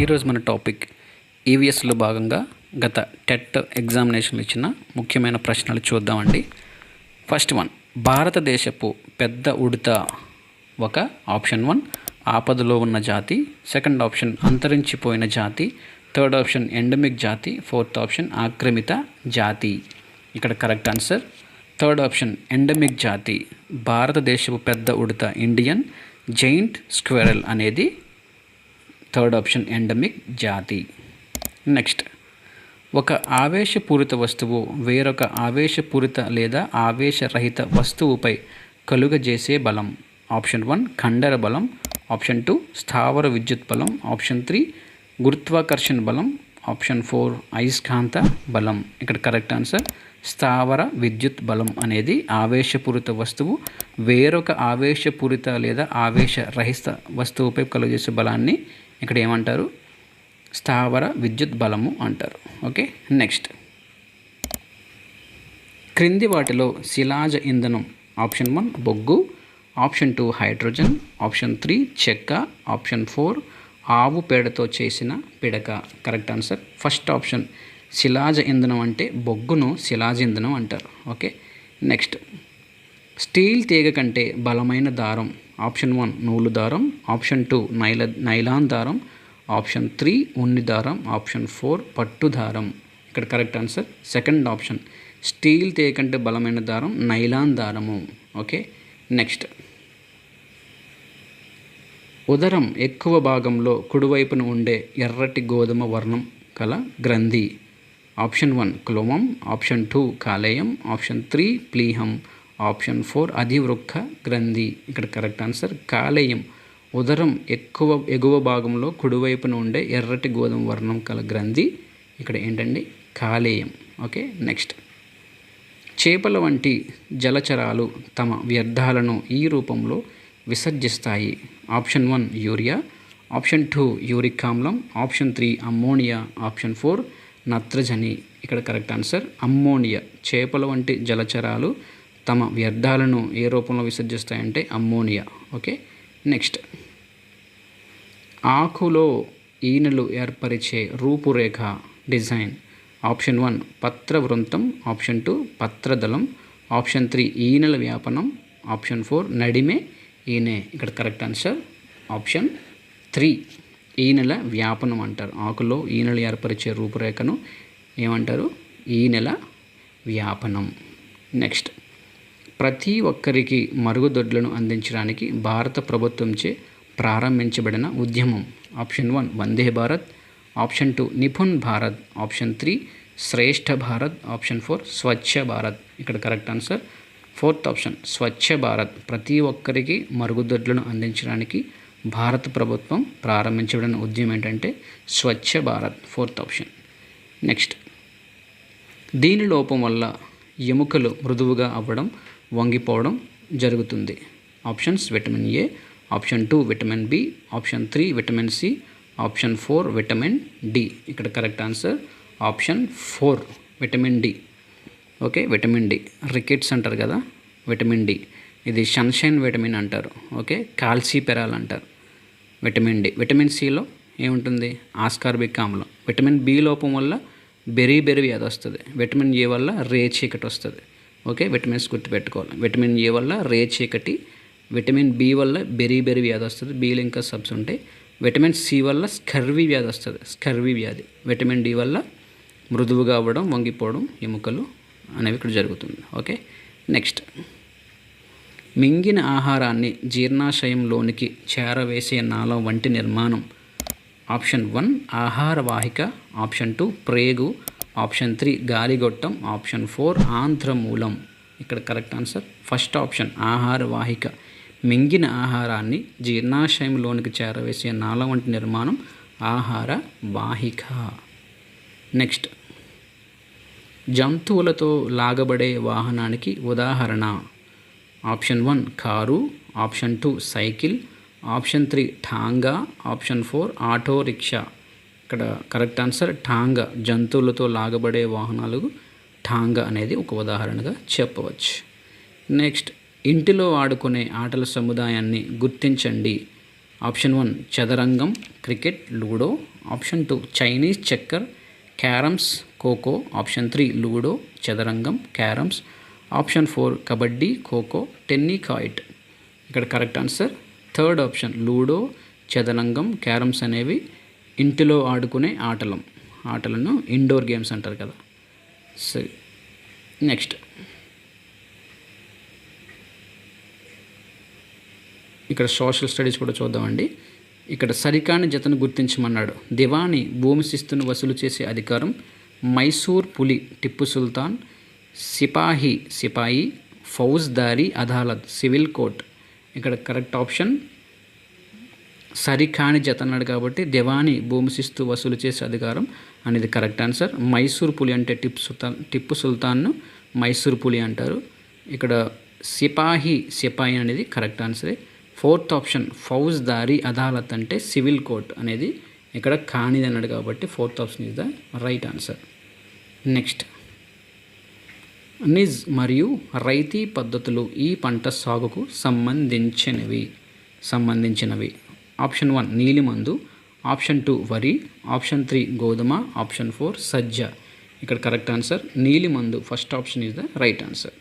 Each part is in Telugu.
ఈరోజు మన టాపిక్ ఈవీఎస్లో భాగంగా గత టెట్ ఎగ్జామినేషన్లు ఇచ్చిన ముఖ్యమైన ప్రశ్నలు చూద్దామండి. ఫస్ట్ వన్ భారతదేశపు పెద్ద ఉడత ఒక ఆప్షన్ వన్ ఆపదలో ఉన్న జాతి. సెకండ్ ఆప్షన్ అంతరించిపోయిన జాతి. థర్డ్ ఆప్షన్ ఎండమిక్ జాతి. ఫోర్త్ ఆప్షన్ ఆక్రమిత జాతి. ఇక్కడ correct answer. Third option endemic జాతి. భారతదేశపు పెద్ద ఉడత ఇండియన్ జైంట్ స్క్వెరల్ అనేది థర్డ్ ఆప్షన్ ఎండమిక్ జాతి. నెక్స్ట్ ఒక ఆవేశపూరిత వస్తువు వేరొక ఆవేశపూరిత లేదా ఆవేశరహిత వస్తువుపై కలుగజేసే బలం. ఆప్షన్ వన్ ఖండర బలం. ఆప్షన్ టూ స్థావర విద్యుత్ బలం. ఆప్షన్ త్రీ గురుత్వాకర్షణ బలం. ఆప్షన్ ఫోర్ అయస్కాంత బలం. ఇక్కడ కరెక్ట్ ఆన్సర్ స్థావర విద్యుత్ బలం అనేది ఆవేశపూరిత వస్తువు వేరొక ఆవేశపూరిత లేదా ఆవేశరహిత వస్తువుపై కలుగజేసే బలాన్ని ఇక్కడ ఏమంటారు? స్థావర విద్యుత్ బలము అంటారు. ఓకే? నెక్స్ట్. క్రింది వాటిలో శిలాజ ఇంధనం ఆప్షన్ వన్ బొగ్గు option two hydrogen option three చెక్క ఆప్షన్ ఫోర్ ఆవు పేడతో చేసిన పిడక. Correct answer. ఫస్ట్ ఆప్షన్ శిలాజ ఇంధనం అంటే బొగ్గును శిలాజ ఇంధనం అంటారు. ఓకే? నెక్స్ట్. స్టీల్ తీగ కంటే బలమైన దారం ఆప్షన్ వన్ నూలు దారం ఆప్షన్ టూ నైల నైలాన్ దారం ఆప్షన్ త్రీ ఉన్ని దారం ఆప్షన్ ఫోర్ పట్టు దారం. ఇక్కడ correct answer. Second option steel తేకంటే బలమైన దారం నైలాన్ దారము. Okay next. ఉదరం ఎక్కువ భాగంలో కుడివైపున ఉండే ఎర్రటి గోధుమ వర్ణం కల గ్రంథి. ఆప్షన్ వన్ క్లోమం ఆప్షన్ టూ కాలేయం ఆప్షన్ త్రీ ప్లీహం. ఆప్షన్ ఫోర్ అధివృక్క గ్రంథి. ఇక్కడ కరెక్ట్ ఆన్సర్ కాలేయం. ఉదరం ఎక్కువ ఎగువ భాగంలో కుడివైపున ఉండే ఎర్రటి గోధుమ వర్ణం కల గ్రంథి. ఇక్కడ ఏంటండి? కాలేయం. Okay next. చేపల వంటి జలచరాలు తమ వ్యర్థాలను ఈ రూపంలో విసర్జిస్తాయి. Option one urea. Option two uric ఆమ్లం option three ammonia. Option four నత్రజని. ఇక్కడ కరెక్ట్ ఆన్సర్ అమ్మోనియా. చేపల వంటి జలచరాలు తమ వ్యర్థాలను ఏ రూపంలో విసర్జిస్తాయంటే అమ్మోనియా. ఓకే? నెక్స్ట్. ఆకులో ఈనెలు ఏర్పరిచే రూపురేఖ డిజైన్. ఆప్షన్ వన్ పత్ర వృంతం ఆప్షన్ టూ పత్రదళం. ఆప్షన్ త్రీ ఈనెల వ్యాపనం. Option four నడిమే ఈనె. ఇక్కడ కరెక్ట్ ఆన్సర్. ఆప్షన్ త్రీ ఈనెల వ్యాపనం అంటారు. ఆకులో ఈనెలు ఏర్పరిచే రూపురేఖను ఏమంటారు? ఈనెల వ్యాపనం. నెక్స్ట్. ప్రతి ఒక్కరికి మరుగుదొడ్లను అందించడానికి భారత ప్రభుత్వంచే ప్రారంభించబడిన ఉద్యమం. Option one Vande Bharat. Option two Nipun Bharat. Option three Shreshtha Bharat. Option four Swachh Bharat. ఇక్కడ correct answer. Fourth option Swachh Bharat. ప్రతి ఒక్కరికి మరుగుదొడ్లను అందించడానికి భారత ప్రభుత్వం ప్రారంభించబడిన ఉద్యమం ఏంటంటే Swachh Bharat. Fourth option. Next. దీని లోపం వల్ల ఎముకలు మృదువుగా అవ్వడం వంగిపోవడం జరుగుతుంది. Options vitamin A option two vitamin B option three vitamin C option four vitamin D. ఇక్కడ correct answer option four vitamin D. Okay vitamin D. Rickets అంటారు కదా విటమిన్ డి. ఇది సన్షైన్ విటమిన్ అంటారు. ఓకే కాల్సీపెరాల్ అంటారు. Vitamin D. విటమిన్ సిలో ఏముంటుంది? ఆస్కార్బిక్ ఆమ్లం. విటమిన్ బి లోపం వల్ల బెరీ బెరీ వ్యాధి వస్తుంది. విటమిన్ ఏ వల్ల రే చీకటి వస్తుంది. ఓకే విటమిన్స్ గుర్తుపెట్టుకోవాలి. విటమిన్ ఏ వల్ల రే చీకటి విటమిన్ బి వల్ల బెరీ బెరీ వ్యాధి వస్తుంది బీలో ఇంకా సబ్స్ ఉంటాయి విటమిన్ సి వల్ల స్కర్వీ వ్యాధి వస్తుంది స్కర్వీ వ్యాధి. విటమిన్ డి వల్ల మృదువుగా అవ్వడం వంగిపోవడం ఎముకలు అనేవి ఇక్కడ జరుగుతుంది. Okay next. మింగిన ఆహారాన్ని జీర్ణాశయంలోనికి చేరవేసే నాళం వంటి నిర్మాణం. ఆప్షన్ వన్ ఆహార వాహిక ఆప్షన్ టూ ప్రేగు. ఆప్షన్ త్రీ గాలిగొట్టం ఆప్షన్ ఫోర్ ఆంధ్రమూలం. ఇక్కడ కరెక్ట్ ఆన్సర్. ఫస్ట్ ఆప్షన్ ఆహార వాహిక. మింగిన ఆహారాన్ని జీర్ణాశయంలోనికి చేరవేసే నాల వంటి నిర్మాణం ఆహార వాహిక. నెక్స్ట్ జంతువులతో లాగబడే వాహనానికి ఉదాహరణ. Option one car. Option two cycle. Option three tonga. Option four auto rickshaw. ఇక్కడ కరెక్ట్ ఆన్సర్ ఠాంగ. జంతువులతో లాగబడే వాహనాలు ఠాంగ అనేది ఒక ఉదాహరణగా చెప్పవచ్చు. నెక్స్ట్ ఇంటిలో ఆడుకునే ఆటల సముదాయాన్ని గుర్తించండి. ఆప్షన్ వన్ చదరంగం cricket ludo. Option two Chinese checker carroms kho kho. Option three ludo చదరంగం carroms. Option four kabaddi kho kho tenniquoit ఇక్కడ correct answer third option ludo చదరంగం క్యారమ్స్ అనేవి ఇంటిలో ఆడుకునే ఆటలం. ఆటలను ఇండోర్ గేమ్స్ అంటారు కదా. సరే నెక్స్ట్. ఇక్కడ సోషల్ స్టడీస్ కూడా చూద్దామండి. ఇక్కడ సరికాని జతను గుర్తించమన్నాడు. దివాని భూమి శిస్తును వసూలు చేసే అధికారం మైసూర్ పులి టిప్పు సుల్తాన్ సిపాహి సిపాయి ఫౌజ్దారీ అదాలత్ సివిల్ కోర్ట్. ఇక్కడ కరెక్ట్ ఆప్షన్ సరికాని జత అన్నాడు కాబట్టి దివాని భూమిశిస్తు వసూలు చేసే అధికారం అనేది కరెక్ట్ ఆన్సర్. మైసూర్ పులి అంటే టిప్పు సుల్తాన్ టిప్పు సుల్తాన్ను మైసూర్ పులి అంటారు. ఇక్కడ సిపాహి సిపాయి అనేది కరెక్ట్ ఆన్సరే. ఫోర్త్ ఆప్షన్ ఫౌజ్దారీ అదాలత్ అంటే సివిల్ కోర్ట్ అనేది ఇక్కడ కానిది అన్నాడు కాబట్టి fourth option is the right answer. Next nij మరియు రైతీ పద్ధతులు ఈ పంట సాగుకు సంబంధించినవి సంబంధించినవి. ఆప్షన్ వన్ నీలిమందు ఆప్షన్ టూ వరి ఆప్షన్ త్రీ గోధుమ ఆప్షన్ ఫోర్ సజ్జ. ఇక్కడ correct answer నీలిమందు first option is the right answer.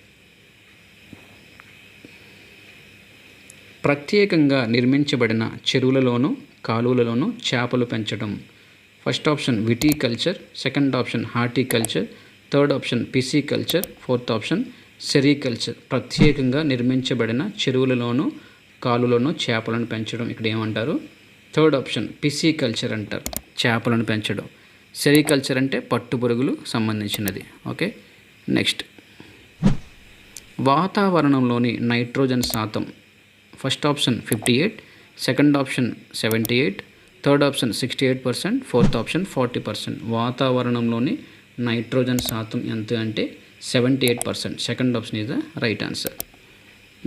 ప్రత్యేకంగా నిర్మించబడిన చెరువులలోనూ కాలువలలోనూ చేపలు పెంచడం. First option viticulture second option horticulture third option pisciculture fourth option sericulture. ప్రత్యేకంగా నిర్మించబడిన చెరువులలోనూ కాలులను చేపలను పెంచడం ఇక్కడ ఏమంటారు? థర్డ్ ఆప్షన్ పిసికల్చర్ అంటారు. చేపలను పెంచడం. సెరికల్చర్ అంటే పట్టుపురుగులు సంబంధించినది. ఓకే? నెక్స్ట్. వాతావరణంలోని నైట్రోజన్ శాతం. First option fifty eight second option seventy eight third option sixty eight percent fourth option forty percent. వాతావరణంలోని నైట్రోజన్ శాతం ఎంత అంటే seventy eight percent. Second option is the right answer.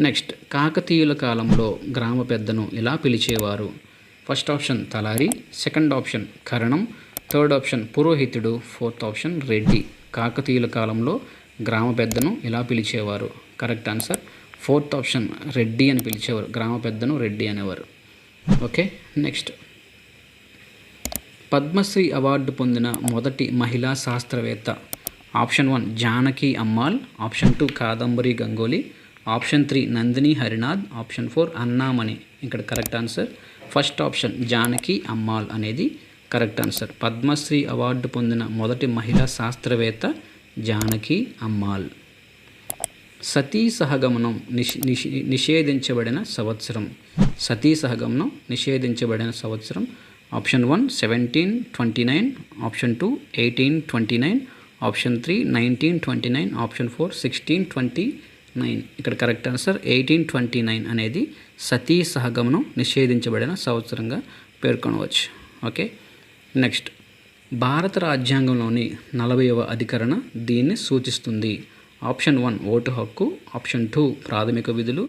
Next కాకతీయుల కాలంలో గ్రామ పెద్దను ఇలా పిలిచేవారు. ఫస్ట్ ఆప్షన్ తలారి సెకండ్ ఆప్షన్ కరణం థర్డ్ ఆప్షన్ పురోహితుడు ఫోర్త్ ఆప్షన్ రెడ్డి. కాకతీయుల కాలంలో గ్రామ పెద్దను ఇలా పిలిచేవారు. Correct answer fourth option Reddy అని పిలిచేవారు. గ్రామ పెద్దను రెడ్డి అనేవారు. Okay next. పద్మశ్రీ అవార్డు పొందిన మొదటి మహిళా శాస్త్రవేత్త. Option one Janaki Ammal option two Kadambari Ganguly option three Nandini Harinath. Option four Annamani. ఇక్కడ correct answer. First option Janaki Ammal అనేది కరెక్ట్ ఆన్సర్. పద్మశ్రీ అవార్డు పొందిన మొదటి మహిళా శాస్త్రవేత్త జానకి అమ్మాల్. సతీ సహగమనం నిష్ నిషేధించబడిన సంవత్సరం. సతీ సహగమనం నిషేధించబడిన సంవత్సరం. Option one seventeen twenty nine. Option two eighteen twenty nine. Option three nineteen twenty nine. Option four sixteen twenty. Nine. ఇక్కడ correct answer eighteen twenty nine అనేది సతీ సహగమనం నిషేధించబడిన సంవత్సరంగా పేర్కొనవచ్చు. ఓకే? నెక్స్ట్. భారత రాజ్యాంగంలోని నలభైవ అధికరణ దీన్ని సూచిస్తుంది. ఆప్షన్ వన్ ఓటు హక్కు. ఆప్షన్ టూ ప్రాథమిక విధులు.